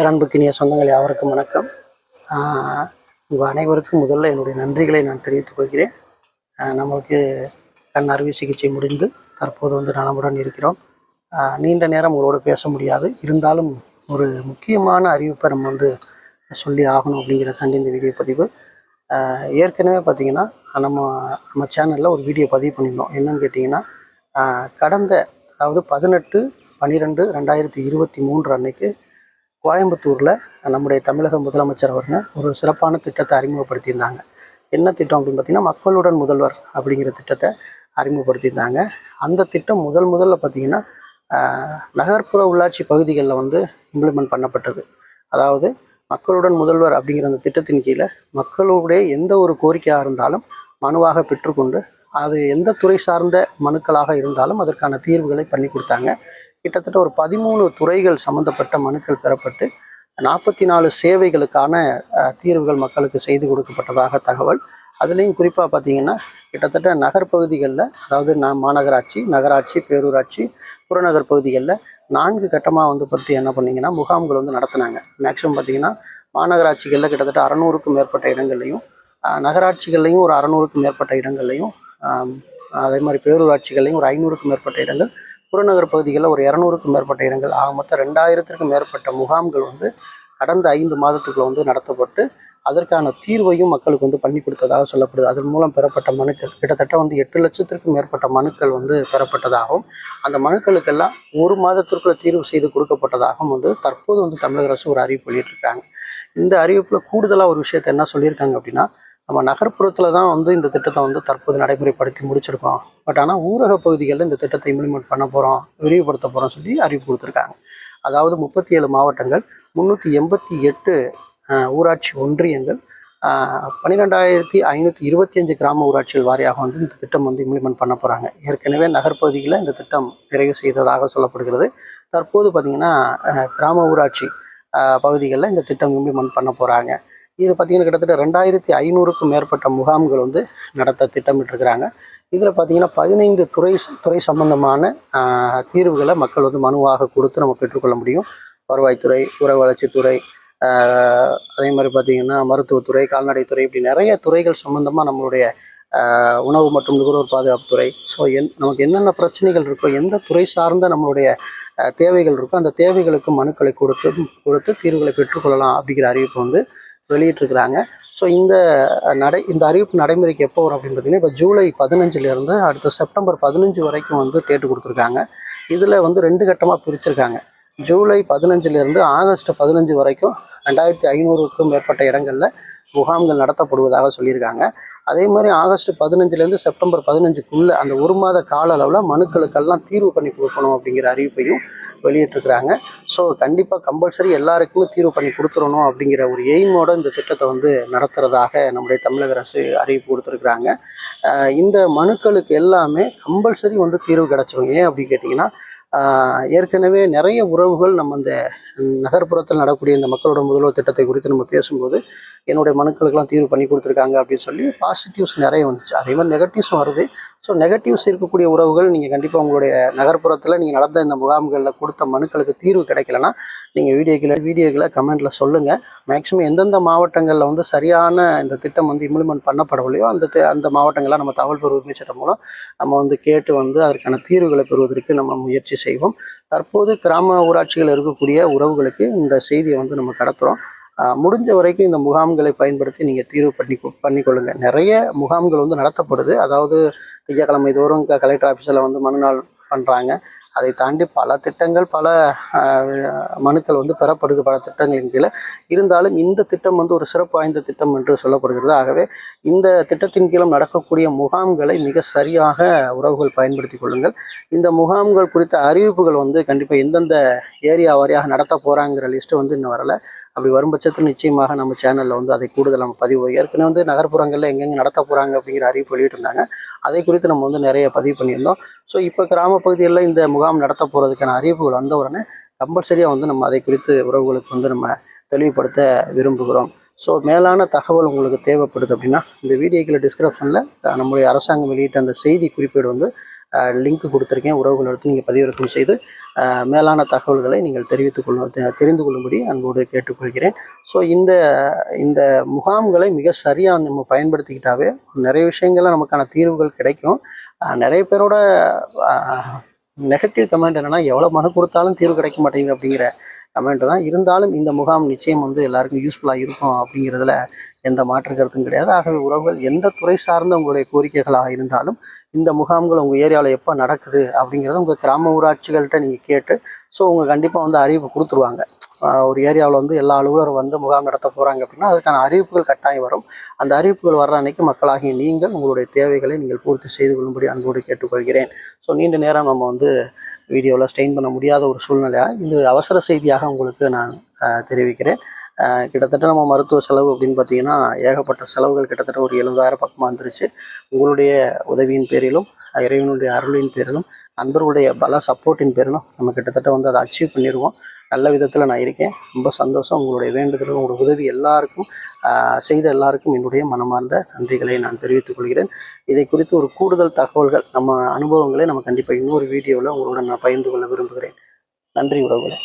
பேரன்புக்கினிய சொந்தங்கள் யாவருக்கும் வணக்கம். உங்கள் அனைவருக்கும் முதல்ல என்னுடைய நன்றிகளை நான் தெரிவித்துக் கொள்கிறேன். நம்மளுக்கு கண் அறுவை சிகிச்சை முடிந்து தற்போது வந்து நலமுடன் இருக்கிறோம். நீண்ட நேரம் உங்களோட பேச முடியாது. இருந்தாலும் ஒரு முக்கியமான அறிவிப்பை நம்ம வந்து சொல்லி ஆகணும் அப்படிங்கிறதாண்டி இந்த வீடியோ பதிவு. ஏற்கனவே பார்த்திங்கன்னா நம்ம நம்ம சேனலில் ஒரு வீடியோ பதிவு பண்ணியிருந்தோம். என்னன்னு கேட்டிங்கன்னா கடந்த அதாவது பதினெட்டு பன்னிரெண்டு ரெண்டாயிரத்தி இருபத்தி மூன்று அன்னைக்கு கோயம்புத்தூரில் நம்முடைய தமிழக முதலமைச்சர் அவருங்க ஒரு சிறப்பான திட்டத்தை அறிமுகப்படுத்தியிருந்தாங்க. என்ன திட்டம் அப்படின்னு பார்த்தீங்கன்னா மக்களுடன் முதல்வர் அப்படிங்கிற திட்டத்தை அறிமுகப்படுத்தியிருந்தாங்க. அந்த திட்டம் முதல் முதல்ல பார்த்தீங்கன்னா நகர்ப்புற உள்ளாட்சி பகுதிகளில் வந்து இம்ப்ளிமெண்ட் பண்ணப்பட்டது. அதாவது மக்களுடன் முதல்வர் அப்படிங்கிற அந்த திட்டத்தின் கீழே மக்களுடைய எந்த ஒரு கோரிக்கையாக இருந்தாலும் மனுவாக பெற்றுக்கொண்டு அது எந்த துறை சார்ந்த மனுக்களாக இருந்தாலும் அதற்கான தீர்வுகளை பண்ணி கொடுத்தாங்க. கிட்டத்தட்ட ஒரு பதிமூணு துறைகள் சம்மந்தப்பட்ட மனுக்கள் பெறப்பட்டு நாற்பத்தி நாலு சேவைகளுக்கான தீர்வுகள் மக்களுக்கு செய்து கொடுக்கப்பட்டதாக தகவல். அதுலேயும் குறிப்பாக பார்த்தீங்கன்னா கிட்டத்தட்ட நகர்ப்பகுதிகளில் அதாவது நான் மாநகராட்சி நகராட்சி பேரூராட்சி புறநகர் பகுதிகளில் நான்கு கட்டமாக வந்து பற்றி என்ன பண்ணீங்கன்னா முகாம்கள் வந்து நடத்தினாங்க. மேக்ஸிமம் பார்த்தீங்கன்னா மாநகராட்சிகளில் கிட்டத்தட்ட அறநூறுக்கும் மேற்பட்ட இடங்கள்லையும் நகராட்சிகள்லையும் ஒரு அறநூறுக்கும் மேற்பட்ட இடங்கள்லையும் அதே மாதிரி பேரூராட்சிகள்லையும் ஒரு ஐநூறுக்கும் மேற்பட்ட இடங்கள் புறநகர் பகுதிகளில் ஒரு இரநூறுக்கும் மேற்பட்ட இடங்கள் ஆக மொத்தம் ரெண்டாயிரத்திற்கும் மேற்பட்ட முகாம்கள் வந்து கடந்த ஐந்து மாதத்துக்குள்ள வந்து நடத்தப்பட்டு அதற்கான தீர்வையும் மக்களுக்கு வந்து பண்ணி கொடுத்ததாக சொல்லப்படுது. அதன் மூலம் பெறப்பட்ட மனுக்கள் கிட்டத்தட்ட வந்து எட்டு லட்சத்திற்கும் மேற்பட்ட மனுக்கள் வந்து பெறப்பட்டதாகவும் அந்த மனுக்களுக்கெல்லாம் ஒரு மாதத்திற்குள்ள தீர்வு செய்து கொடுக்கப்பட்டதாகவும் வந்து தற்போது வந்து தமிழக அரசு ஒரு அறிவிப்பு வெளியிட்டிருக்காங்க. இந்த அறிவிப்பில் கூடுதலாக ஒரு விஷயத்தை என்ன சொல்லியிருக்காங்க அப்படின்னா நம்ம நகர்ப்புறத்தில் தான் வந்து இந்த திட்டத்தை வந்து தற்போது நடைமுறைப்படுத்தி முடிச்சிருக்கோம். பட் ஆனால் ஊரக பகுதிகளில் இந்த திட்டத்தை இம்ப்ளிமெண்ட் பண்ண போகிறோம் விரிவுபடுத்த போகிறோம் சொல்லி அறிவிப்பு கொடுத்துருக்காங்க. அதாவது முப்பத்தி ஏழு மாவட்டங்கள் முந்நூற்றி எண்பத்தி எட்டு ஊராட்சி ஒன்றியங்கள் பன்னிரெண்டாயிரத்தி ஐநூற்றி இருபத்தி அஞ்சு கிராம ஊராட்சிகள் வாரியாக வந்து இந்த திட்டம் வந்து இம்ப்ளிமெண்ட் பண்ண போகிறாங்க ஏற்கனவே நகர்ப்பகுதியில் இந்த திட்டம் நிறைவு செய்ததாக சொல்லப்படுகிறது. தற்போது பார்த்திங்கன்னா கிராம ஊராட்சி பகுதிகளில் இந்த திட்டம் இம்ப்ளிமெண்ட் பண்ண போகிறாங்க இது பார்த்திங்கன்னா கிட்டத்தட்ட ரெண்டாயிரத்தி ஐநூறுக்கும் மேற்பட்ட முகாம்கள் வந்து நடத்த திட்டமிட்டிருக்கிறாங்க. இதில் பார்த்திங்கன்னா பதினைந்து துறை துறை சம்பந்தமான தீர்வுகளை மக்கள் வந்து மனுவாக கொடுத்து நம்ம பெற்றுக்கொள்ள முடியும். வருவாய்த்துறை உற வளர்ச்சித்துறை அதே மாதிரி பார்த்திங்கன்னா மருத்துவத்துறை கால்நடைத்துறை இப்படி நிறைய துறைகள் சம்மந்தமாக நம்மளுடைய உணவு மற்றும் நுகர்வோர் பாதுகாப்புத்துறை. ஸோ என் நமக்கு என்னென்ன பிரச்சனைகள் இருக்கோ எந்த துறை சார்ந்த நம்மளுடைய தேவைகள் இருக்கோ அந்த தேவைகளுக்கு மனுக்களை கொடுத்து கொடுத்து தீர்வுகளை பெற்றுக்கொள்ளலாம் அப்படிங்கிற அறிவிப்பு வந்து வெளியிட்டிருக்கிறாங்க. ஸோ இந்த நடை இந்த அறிவிப்பு நடைமுறைக்கு எப்போ வரும் அப்படின்னு பார்த்தீங்கன்னா இப்போ ஜூலை பதினஞ்சுலேருந்து அடுத்த செப்டம்பர் பதினஞ்சு வரைக்கும் வந்து டேட்டு கொடுத்துருக்காங்க. இதில் வந்து ரெண்டு கட்டமாக பிரிச்சிருக்காங்க. ஜூலை பதினஞ்சுலேருந்து ஆகஸ்ட் பதினஞ்சு வரைக்கும் ரெண்டாயிரத்தி ஐநூறுக்கும் மேற்பட்ட இடங்களில் முகாம்கள் நடத்தப்படுவதாக சொல்லியிருக்காங்க. அதே மாதிரி ஆகஸ்ட் பதினஞ்சுலேருந்து செப்டம்பர் பதினஞ்சுக்குள்ளே அந்த ஒரு மாத கால அளவில் மனுக்களுக்கெல்லாம் தீர்வு பண்ணி கொடுக்கணும் அப்படிங்கிற அறிவிப்பையும் வெளியிட்டிருக்கிறாங்க. ஸோ கண்டிப்பாக கம்பல்சரி எல்லாருக்குமே தீர்வு பண்ணி கொடுத்துடணும் அப்படிங்கிற ஒரு எய்மோட இந்த திட்டத்தை வந்து நடத்துகிறதாக நம்முடைய தமிழக அரசு அறிவிப்பு கொடுத்துருக்குறாங்க. இந்த மனுக்களுக்கு எல்லாமே கம்பல்சரி வந்து தீர்வு கிடச்சிரும். ஏன் அப்படின்னு கேட்டிங்கன்னா ஏற்கனவே நிறைய உறவுகள் நம்ம இந்த நகர்ப்புறத்தில் நடக்கக்கூடிய இந்த மக்களோட முதல்வர் திட்டத்தை குறித்து நம்ம பேசும்போது என்னுடைய மனுக்களுக்கெல்லாம் தீர்வு பண்ணி கொடுத்துருக்காங்க அப்படின்னு சொல்லி பாசிட்டிவ்ஸ் நிறைய வந்துச்சு. அதே மாதிரி நெகட்டிவ்ஸும் வருது. ஸோ நெகட்டிவ்ஸ் இருக்கக்கூடிய உறவுகள் நீங்கள் கண்டிப்பாக உங்களுடைய நகர்ப்புறத்தில் நீங்கள் நடந்த இந்த முகாம்களில் கொடுத்த மனுக்களுக்கு தீர்வு கிடைக்கலனா நீங்கள் வீடியோக்களை வீடியோக்களை கமெண்ட்டில் சொல்லுங்கள் மேக்ஸிமம் எந்தெந்த மாவட்டங்களில் வந்து சரியான இந்த திட்டம் வந்து இம்ப்ளிமெண்ட் பண்ணப்படவில்லையோ அந்த அந்த மாவட்டங்கள்லாம் நம்ம தகவல் பெறுவது சட்டம் மூலம் நம்ம வந்து கேட்டு வந்து அதற்கான தீர்வுகளை பெறுவதற்கு நம்ம முயற்சி செய்வோம். தற்போது கிராம ஊராட்சிகள் இருக்கக்கூடிய உறவுகளுக்கு இந்த செய்தியை வந்து நம்ம கடத்துகிறோம் முடிஞ்ச வரைக்கும் இந்த முகாம்களை பயன்படுத்தி நீங்கள் தீர்வு பண்ணி பண்ணிக்கொள்ளுங்க. நிறைய முகாம்கள் வந்து நடத்தப்படுது. அதாவது திங்கக்கிழமை தோறும் க- கலெக்டர் ஆஃபீஸில் வந்து மறுநாள் பண்ணுறாங்க அதை தாண்டி பல திட்டங்கள் பல மனுக்கள் வந்து பெறப்படுது. பல திட்டங்களின் கீழே. இருந்தாலும் இந்த திட்டம் வந்து ஒரு சிறப்பு வாய்ந்த திட்டம் என்று சொல்லப்படுகிறது. ஆகவே இந்த திட்டத்தின் கீழும் நடக்கக்கூடிய முகாம்களை மிக சரியாக உறவுகள் பயன்படுத்தி கொள்ளுங்கள். இந்த முகாம்கள் குறித்த அறிவிப்புகள் வந்து கண்டிப்பாக எந்தெந்த ஏரியா வாரியாக நடத்த போகிறாங்கிற லிஸ்ட்டு வந்து இன்னும் வரலை. அப்படி வரும் பட்சத்தில் நிச்சயமாக நம்ம சேனலில் வந்து அதை கூடுதல் நம்ம பதிவு. ஏற்கனவே வந்து நகர்ப்புறங்களில் எங்கெங்கே நடத்த போகிறாங்க அப்படிங்கிற அறிவிப்பு வெளியிட்டிருந்தாங்க. அதை குறித்து நம்ம வந்து நிறைய பதிவு பண்ணியிருந்தோம். ஸோ இப்போ கிராம பகுதிகளில் இந்த முகாம் நடத்த போகிறதுக்கான அறிவிப்புகள் வந்த உடனே கம்பல்சரியாக வந்து நம்ம அதை குறித்து உறவுகளுக்கு வந்து நம்ம தெளிவுபடுத்த விரும்புகிறோம். ஸோ மேலான தகவல் உங்களுக்கு தேவைப்படுது அப்படின்னா இந்த வீடியோக்கில் டிஸ்கிரிப்ஷனில் நம்முடைய அரசாங்கம் வெளியிட்ட அந்த செய்தி குறிப்பீடு வந்து லிங்க் கொடுத்துருக்கேன். உறவுகள் எடுத்து நீங்கள் பதிவிறக்கம் செய்து மேலான தகவல்களை நீங்கள் தெரிவித்துக் கொள்ள தெரிந்து கொள்ளும்படி அன்போடு கேட்டுக்கொள்கிறேன். ஸோ இந்த இந்த முகாம்களை மிக சரியாக நம்ம பயன்படுத்திக்கிட்டாவே நிறைய விஷயங்கள்ல நமக்கான தீர்வுகள் கிடைக்கும். நிறைய பேரோட நெகட்டிவ் கமெண்ட் என்னன்னா எவ்வளோ மனு கொடுத்தாலும் தீர்வு கிடைக்க மாட்டேங்குது அப்படிங்கிற கமெண்ட் தான். இருந்தாலும் இந்த முகாம் நிச்சயம் வந்து எல்லாருக்கும் யூஸ்ஃபுல்லாக இருக்கும் அப்படிங்கிறதுல எந்த மாற்று கருத்தும் கிடையாது. ஆகவே உறவுகள் எந்த துறை சார்ந்த உங்களுடைய கோரிக்கைகளாக இருந்தாலும் இந்த முகாம்கள் உங்கள் ஏரியாவில் எப்போ நடக்குது அப்படிங்கிறத உங்கள் கிராம ஊராட்சிகள்கிட்ட நீங்கள் கேட்டு ஸோ உங்கள் கண்டிப்பாக வந்து அறிவிப்பு கொடுத்துருவாங்க. ஒரு ஏரியாவில் வந்து எல்லா அலுவலரும் வந்து முகாம் நடத்த போகிறாங்க அப்படின்னா அதுக்கான அறிவிப்புகள் கட்டாயம் வரும். அந்த அறிவிப்புகள் வர்ற அன்னைக்கு மக்களாகிய நீங்கள் உங்களுடைய தேவைகளை நீங்கள் பூர்த்தி செய்து கொள்ளும்படி அன்போடு கேட்டுக்கொள்கிறேன். ஸோ நீண்ட நேரம் நம்ம வந்து வீடியோவில் ஸ்டெயின் பண்ண முடியாத ஒரு சூழ்நிலையாக இது அவசர செய்தியாக உங்களுக்கு நான் தெரிவிக்கிறேன். கிட்டத்தட்ட நம்ம மருத்துவ செலவு அப்படின்னு பார்த்தீங்கன்னா ஏகப்பட்ட செலவுகள் கிட்டத்தட்ட ஒரு எழுபதாயிரம் பக்கமாக வந்துருச்சு உங்களுடைய உதவியின் பேரிலும் இறைவனுடைய அருளின் பேரிலும் நண்பர்களுடைய பல சப்போர்ட்டின் பேரிலும் நம்ம கிட்டத்தட்ட வந்து அதை அச்சீவ் பண்ணிடுவோம் நல்ல விதத்தில் நான் இருக்கேன். ரொம்ப சந்தோஷம். உங்களுடைய வேண்டுதல் உங்களுடைய உதவி எல்லாருக்கும் செய்த எல்லாருக்கும் என்னுடைய மனமார்ந்த நன்றிகளை நான் தெரிவித்துக் கொள்கிறேன். இதை குறித்து ஒரு கூடுதல் தகவல்கள் நம்ம அனுபவங்களை நம்ம கண்டிப்பாக இன்னொரு வீடியோவில் உங்களுடன் நான் பகிர்ந்து கொள்ள விரும்புகிறேன். நன்றி உறவுகளை.